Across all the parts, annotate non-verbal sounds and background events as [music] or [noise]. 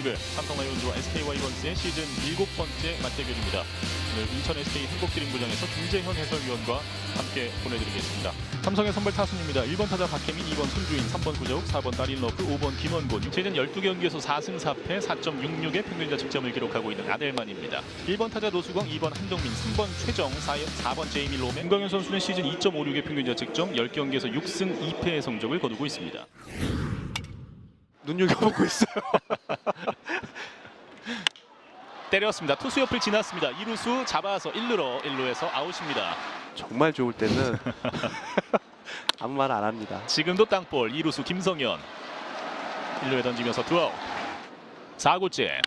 리그 삼성 라이온즈와 SK 와이번스의 시즌 일곱 번째 맞대결입니다. 오늘 인천 SK 행복드림구장에서 김재현 해설위원과 함께 보내드리겠습니다. 삼성의 선발 타순입니다. 1번 타자 박혜민, 2번 손주인, 3번 구자욱, 4번 달인 러프, 5번 김원곤. 시즌 12경기에서 4승 4패 4.66의 평균 자책점을 기록하고 있는 아델만입니다. 1번 타자 노수광, 2번 한동민, 3번 최정, 4, 번 제이미 로맨. 김광현 선수는 시즌 2.56의 평균 자책점 10경기에서 6승 2패의 성적을 거두고 있습니다. 눈여겨보고 있어요. [laughs] 때렸습니다. 투수 옆을 지났습니다. 2루수 잡아서 1루로 1루에서 아웃입니다. 정말 좋을 때는 [laughs] 아무 말 안 합니다. 지금도 땅볼 2루수 김성현 1루에 던지면서 투아웃 4구째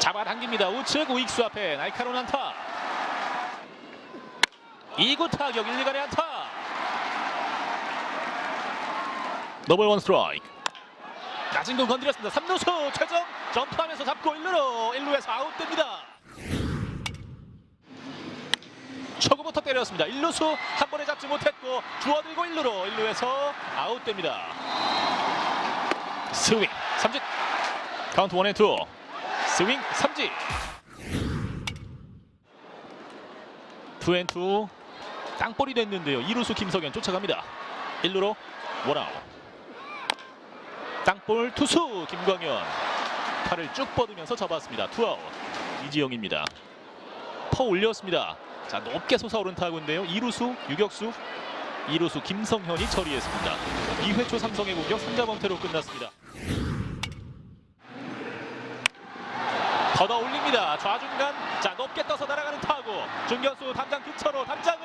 잡아당깁니다. 우측 우익수 앞에 날카로운 안타 2구 타격 1, 2간의 안타 더블 원 스트라이크 낮은 공 건드렸습니다. 3루수 최정 점프하면서 잡고 1루로 1루에서 아웃됩니다. 초구부터 때렸습니다. 1루수 한 번에 잡지 못했고 주워들고 1루로 1루에서 아웃됩니다. 스윙 삼진 카운트 원앤 투 스윙 삼진 투앤투 땅볼이 됐는데요. 2루수 김석현 쫓아갑니다. 1루로 원아웃 땅볼 투수 김광현 팔을 쭉 뻗으면서 잡았습니다. 투아웃 이지영입니다. 퍼 올렸습니다. 자 높게 솟아오른 타구인데요. 2루수 유격수 2루수 김성현이 처리했습니다. 2회 초 삼성의 공격 3자 범퇴로 끝났습니다. 걷어 올립니다. 좌중간 자 높게 떠서 날아가는 타구 중견수 담장 근처로 담장을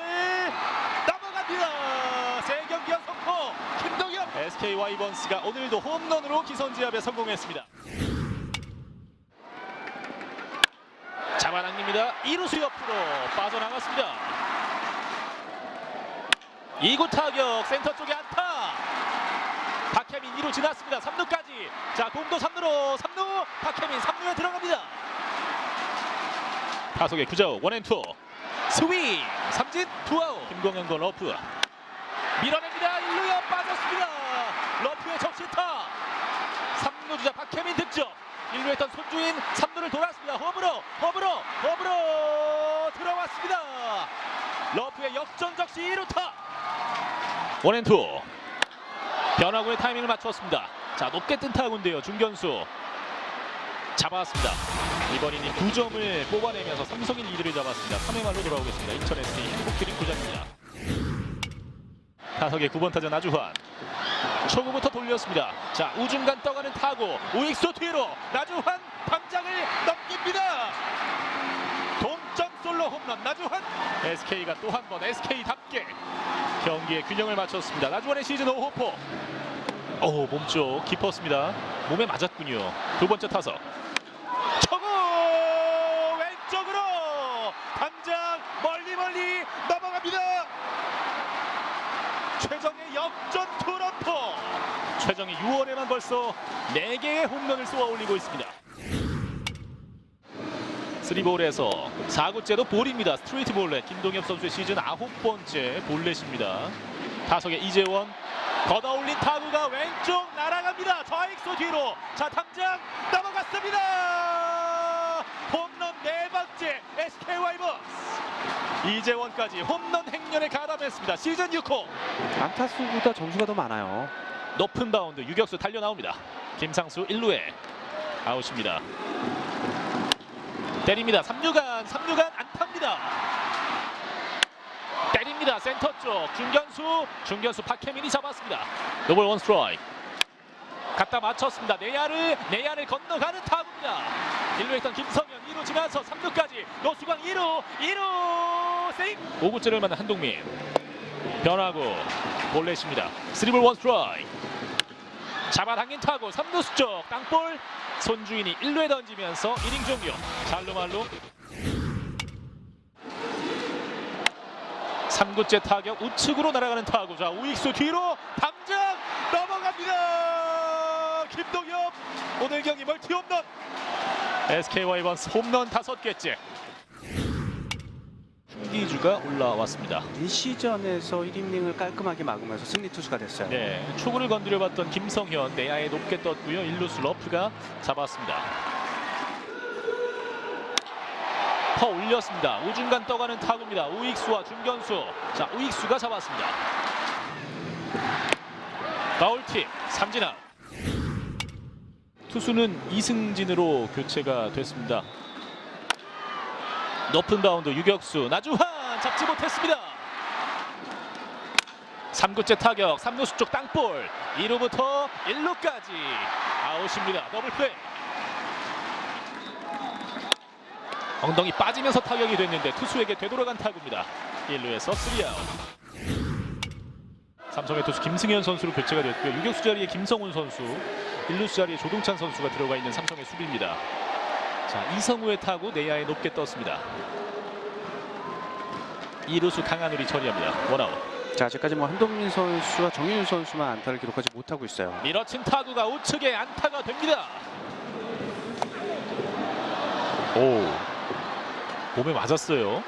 넘어갑니다. 세 경기 연속포 SK 와이번스가 오늘도 홈런으로 기선제압에 성공했습니다. 잡아당깁니다. 2루수 옆으로 빠져나갔습니다. 2구 타격 센터 쪽에 안타. 박혜민 2루 지났습니다. 3루까지. 자 공도 3루로 3루 박혜민 3루에 들어갑니다. 타석의 구자욱 원앤투 스윙 삼진 투아웃 김광현 건 러프 밀어냅니다. 1루에 빠졌습니다. 러프의 적시타 3루 주자 박혜민 득점 1루 했던 손주인 3루를 돌았습니다. 홈으로 홈으로 홈으로 들어왔습니다. 러프의 역전 적시 2루타 원앤투 변화구의 타이밍을 맞췄습니다. 자 높게 뜬 타구인데요. 중견수 잡았습니다. 이번 이닝 2점을 뽑아내면서 삼성이 리드를 잡았습니다. 3회 말로 돌아오겠습니다. 인천 SK 행복 드림 구장입니다. 타석의 9번 타자 나주환 초구부터 돌렸습니다. 자 우중간 떠가는 타구 우익수 뒤로 나주환 담장을 넘깁니다. 동점 솔로 홈런 나주환 SK가 또 한 번 SK답게 경기의 균형을 맞췄습니다. 나주환의 시즌 5호포 오 몸쪽 깊었습니다. 몸에 맞았군요. 두 번째 타석 초구 왼쪽으로 담장 멀리 멀리 넘어갑니다. 최정의 역전 투런포 최정이 6월에만 벌써 4개의 홈런을 쏘아 올리고 있습니다. 3볼에서 4구째도 볼입니다. 스트레이트 볼렛 김동엽 선수의 시즌 아홉 번째 볼렛입니다. 타석의 이재원 걷어올린 타구가 왼쪽 날아갑니다. 좌익수 뒤로 자 당장 넘어갔습니다. 홈런 네 번째 SK 와이버스 이재원까지 홈런 행렬에 가담했습니다. 시즌 6호 안타수보다 점수가 더 많아요. 높은 바운드 유격수 달려 나옵니다. 김상수 1루에 아웃입니다. 때립니다. 3루간 3루간 안타입니다. 때립니다. 센터 쪽 중견수 중견수 박혜민이 잡았습니다. 노볼 원 스트라이크 갖다 맞췄습니다. 내야를 내야를 건너가는 타구입니다. 1루에 있던 김성현 2루 지나서 3루까지 노수광 2루 2루 세이브 5구째를 만난 한동민. 변화구 볼넷입니다. 3볼 원 스트라이크 잡아당긴 타구 3루수 쪽 땅볼. 손주인이 1루에 던지면서 이닝 종료. 잘루말루 3구째 타격 우측으로 날아가는 타구. 자 우익수 뒤로 당장 넘어갑니다. 김동엽. 오늘 경기 멀티 홈런. SK 와이번스 홈런 다섯 개째 서기주가 올라왔습니다. 1시전에서 1이닝을 깔끔하게 막으면서 승리 투수가 됐어요. 네, 초구를 건드려봤던 김성현 내야에 높게 떴고요. 일루스 러프가 잡았습니다. 퍼 올렸습니다. 우중간 떠가는 타구입니다. 우익수와 중견수. 자, 우익수가 잡았습니다. 파울팁 삼진 아웃. 투수는 이승진으로 교체가 됐습니다. 높은 바운드 유격수 나주환 잡지 못했습니다. 3구째 타격 3루수 쪽 땅볼 2루부터 1루까지 아웃입니다. 더블 플레이. 엉덩이 빠지면서 타격이 됐는데 투수에게 되돌아간 타구입니다. 1루에서 3아웃. 삼성의 투수 김승현 선수로 교체가 됐고요. 유격수 자리에 김성훈 선수 1루수 자리에 조동찬 선수가 들어가 있는 삼성의 수비입니다 자 이성우의 타구 내야에 높게 떴습니다 2루수 강한울이 처리합니다 원아웃 자, 아직까지 뭐 한동민 선수와 정윤 선수만 안타를 기록하지 못하고 있어요. 밀어친 타구가 우측에 안타가 됩니다. 오, 몸에 맞았어요.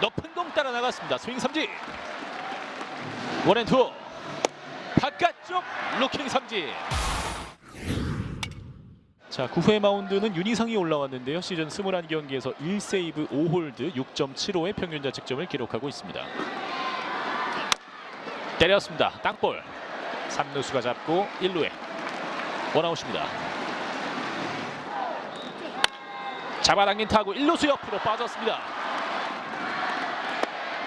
높은 공 따라 나갔습니다. 스윙 삼진. 원앤투. 바깥쪽 루킹 삼진. 자, 9회 마운드는 윤희상이 올라왔는데요. 시즌 21경기에서 1세이브 5홀드 6.75의 평균 자책점을 기록하고 있습니다. 때렸습니다. 땅볼. 3루수가 잡고 1루에 원아웃입니다. 잡아당긴 타구 1루수 옆으로 빠졌습니다.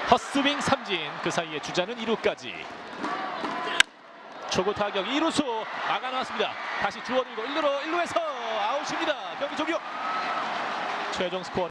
헛스윙 삼진 그 사이에 주자는 2루까지 초구 타격 2루수 막아놨습니다. 다시 주워들고 1루로 1루에서 아웃입니다. 경기 종료. 최종 스코어